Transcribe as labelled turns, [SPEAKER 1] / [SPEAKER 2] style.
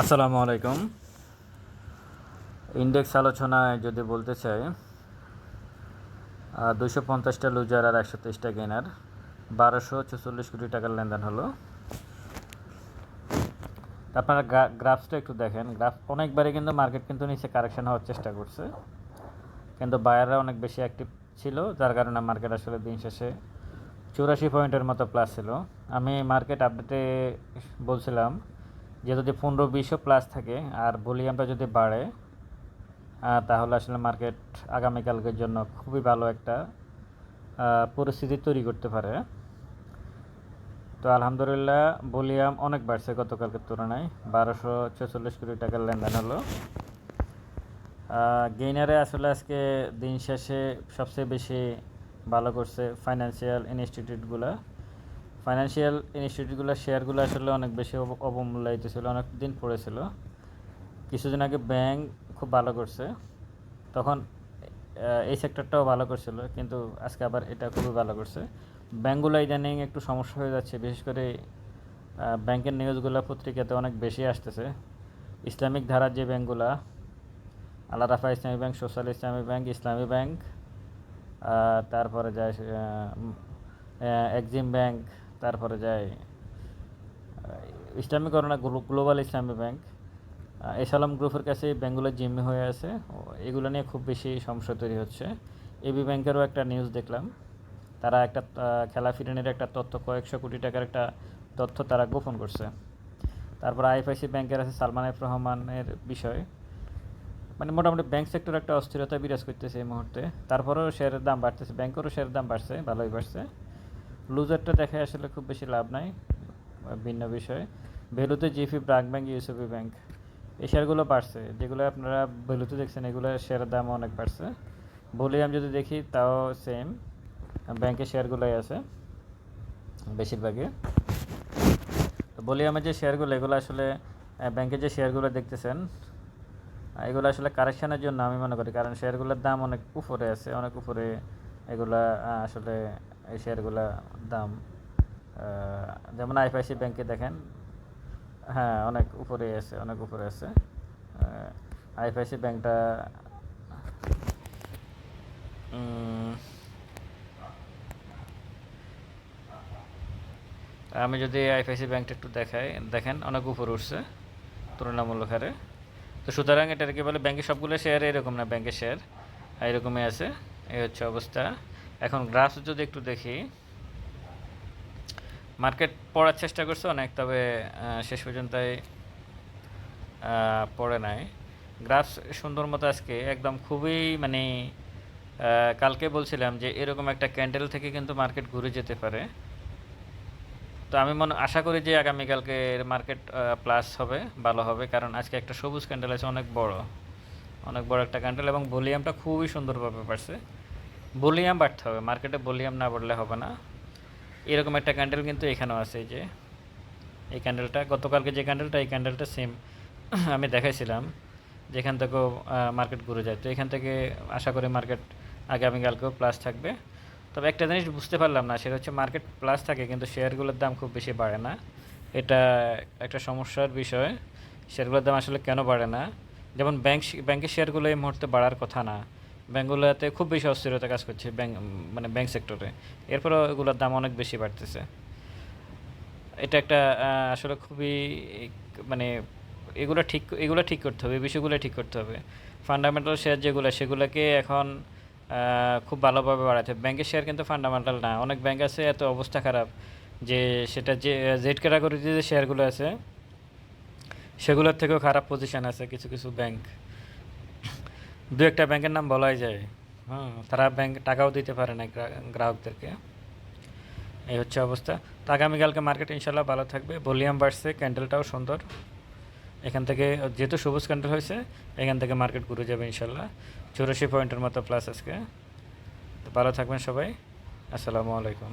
[SPEAKER 1] আসসালামু আলাইকুম। ইন্ডেক্স আলোচনায় যদি বলতে চাই দুশো পঞ্চাশটা লুজার আর একশো তেইশটা গেনার বারোশো চুচল্লিশ কোটি টাকার লেনদেন হলো। আপনারা গ্রাফসটা একটু দেখেন। গ্রাফ, অনেকবারই কিন্তু মার্কেট কিন্তু নিচে কারেকশন হওয়ার চেষ্টা করছে। কিন্তু বায়াররা অনেক বেশি অ্যাক্টিভ ছিল, যার কারণে মার্কেট আসলে দিন শেষে চুরাশি পয়েন্টের মতো প্লাস ছিল। আমি মার্কেট আপডেটে বলছিলাম যদি পনেরো, বিশও প্লাস থাকে, আর ভলিউমটা যদি বাড়ে তাহলে আসলে মার্কেট আগামীকালকের জন্য খুবই ভালো একটা পরিস্থিতি তৈরি করতে পারে। তো আলহামদুলিল্লাহ, ভলিউম অনেক বাড়ছে গতকালকের তুলনায়। বারোশো ছেচল্লিশ কোটি টাকার লেনদেন হলো। গেইনারে আসলে আজকে দিন শেষে সবচেয়ে বেশি ভালো করছে ফাইন্যান্সিয়াল ইনস্টিটিউটগুলো ফাইন্যান্সিয়াল ইনস্টিটিউটগুলো শেয়ারগুলো আসলে অনেক বেশি অবমূল্যায়িত ছিল, অনেক দিন পড়েছিল কিছুদিন আগে ব্যাংক খুব ভালো করছে। তখন এই সেক্টরটাও ভালো করছিল, কিন্তু আজকে আবার এটা খুবই ভালো করছে। ব্যাঙ্কগুলো ইদানিং একটু সমস্যা হয়ে যাচ্ছে, বিশেষ করে ব্যাংকের নিউজগুলো পত্রিকাতে অনেক বেশি আসতেছে। ইসলামিক ধারার যে ব্যাঙ্কগুলা Al-Arafah Islami bank social Islami bank Islami bank তারপরে যায় এক্সিম ব্যাংক তারপরে যায় ইসলামী করোনা গ্লোবাল ইসলামী ব্যাংক। এসালাম গ্রুপের কাছে ব্যাঙ্কগুলো জিম্মি হয়ে আছে। এগুলো নিয়ে খুব বেশি সমস্যা তৈরি হচ্ছে। এবি ব্যাংকেরও একটা নিউজ দেখলাম। তারা একটা খেলা ফিরানির একটা তথ্য, কয়েকশো কোটি টাকার একটা তথ্য তারা গোপন করছে। তারপর আইএফআইসি ব্যাংকের আছে সালমান এফ রহমানের বিষয়। মানে মোটামুটি ব্যাংক সেক্টর একটা অস্থিরতা বিরাজ করতেছে এই মুহূর্তে। তারপরেও শেয়ারের দাম বাড়তেছে, ব্যাংকেরও শেয়ারের দাম বাড়ছে, ভালোই বাড়ছে। লুজারটা দেখে আসলে খুব বেশি লাভ নাই, ভিন্ন বিষয়। ভ্যালুতে GP BRAC bank UCB bank এই শেয়ারগুলো বাড়ছে। যেগুলো আপনারা ভ্যালুতে দেখছেন, এগুলো শেয়ারের দাম অনেক বাড়ছে। ভলিউম যদি দেখি, তাও সেম ব্যাংকের শেয়ারগুলোই আছে, বেশিরভাগই। তো ভলিউমের যে শেয়ারগুলো, এগুলো আসলে ব্যাংকের যে শেয়ারগুলো দেখতেছেন, এগুলো আসলে কারেকশানের জন্য আমি মনে করি, কারণ শেয়ারগুলোর দাম অনেক উপরে আছে, অনেক উপরে এগুলা আসলে এই শেয়ারগুলা দাম যেমন আইএফআইসি ব্যাংকে দেখেন হ্যাঁ অনেক উপরে আছে, অনেক উপরে আছে। আইএফআইসি ব্যাংকটা আমি যদি আইএফআইসি ব্যাংকটা একটু দেখাই, দেখেন অনেক উপরে উঠছে, তুলনামূলক হারে। তো সুতরাং এটাকে বলে ব্যাংকের সবগুলো শেয়ার এরকম না, ব্যাংকের শেয়ার এরকমই আছে। এই হচ্ছে অবস্থা। এখন গ্রাফ যদি একটু দেখি। মার্কেট পড়ার চেষ্টা করছে অনেক তবে শেষ পর্যন্তই আহ, পড়ে নাই। গ্রাফ সুন্দর মতো আজকে একদম খুবই মানে কালকে বলছিলাম যে এরকম একটা ক্যান্ডেল থেকে কিন্তু মার্কেট ঘুরে যেতে পারে। তো আমি মনে আশা করি যে আগামীকালকে মার্কেট প্লাস হবে ভালো হবে কারণ আজকে একটা সবুজ ক্যান্ডেল আছে অনেক বড়। অনেক বড় একটা ক্যান্ডেল এবং ভলিউমটা খুবই সুন্দরভাবে বাড়ছে। ভলিউম বাড়তে হবে মার্কেটে ভলিউম না বাড়লে হবে না। এরকম একটা ক্যান্ডেল কিন্তু এখানেও আছে যে। এই ক্যান্ডেলটা গতকালকে যে ক্যান্ডেলটা এই ক্যান্ডেলটা সেম আমি দেখাইছিলাম, যেখান থেকেও মার্কেট ঘুরে যায়। তো এখান থেকে আশা করি মার্কেট আগামীকালকেও প্লাস থাকবে। তবে একটা জিনিস বুঝতে পারলাম না, সেটা হচ্ছে মার্কেট প্লাস থাকে কিন্তু শেয়ারগুলোর দাম খুব বেশি বাড়ে না। এটা একটা সমস্যার বিষয়। শেয়ারগুলোর দাম আসলে কেন বাড়ে না? যেমন ব্যাংক ব্যাংকের শেয়ারগুলো এই মুহূর্তে বাড়ার কথা না। ব্যাঙ্কগুলোতে খুব বেশি অস্থিরতা কাজ করছে ব্যাংক মানে ব্যাংক সেক্টরে এরপরেও এগুলোর দাম অনেক বেশি বাড়তেছে। এটা একটা আসলে খুবই মানে এগুলো ঠিক এগুলো ঠিক করতে হবে বিষয়গুলো ঠিক করতে হবে। ফান্ডামেন্টাল শেয়ার যেগুলো, সেগুলোকে এখন খুব ভালোভাবে বাড়াতে হবে। ব্যাংকের শেয়ার কিন্তু ফান্ডামেন্টাল না। অনেক ব্যাংক আছে, এত অবস্থা খারাপ যে সেটা যে জেড ক্যাটাগরিতে যে শেয়ারগুলো আছে সেগুলোর থেকেও খারাপ পজিশন আছে কিছু কিছু ব্যাংক দু একটা ব্যাংকের নাম বলাই যায়। হ্যাঁ তারা ব্যাংক টাকাও দিতে পারে না গ্রাহকদেরকে। এই হচ্ছে অবস্থা। তো আগামীকালকে মার্কেট ইনশাল্লাহ ভালো থাকবে। ভলিউম বাড়ছে ক্যান্ডেলটাও সুন্দর। এখান থেকে, যেহেতু সবুজ ক্যান্ডেল হয়েছে, এখান থেকে মার্কেট ঘুরে যাবে ইনশাল্লাহ। চুরাশি পয়েন্টের মতো প্লাস আজকে। তো ভালো থাকবেন সবাই। আসসালামু আলাইকুম।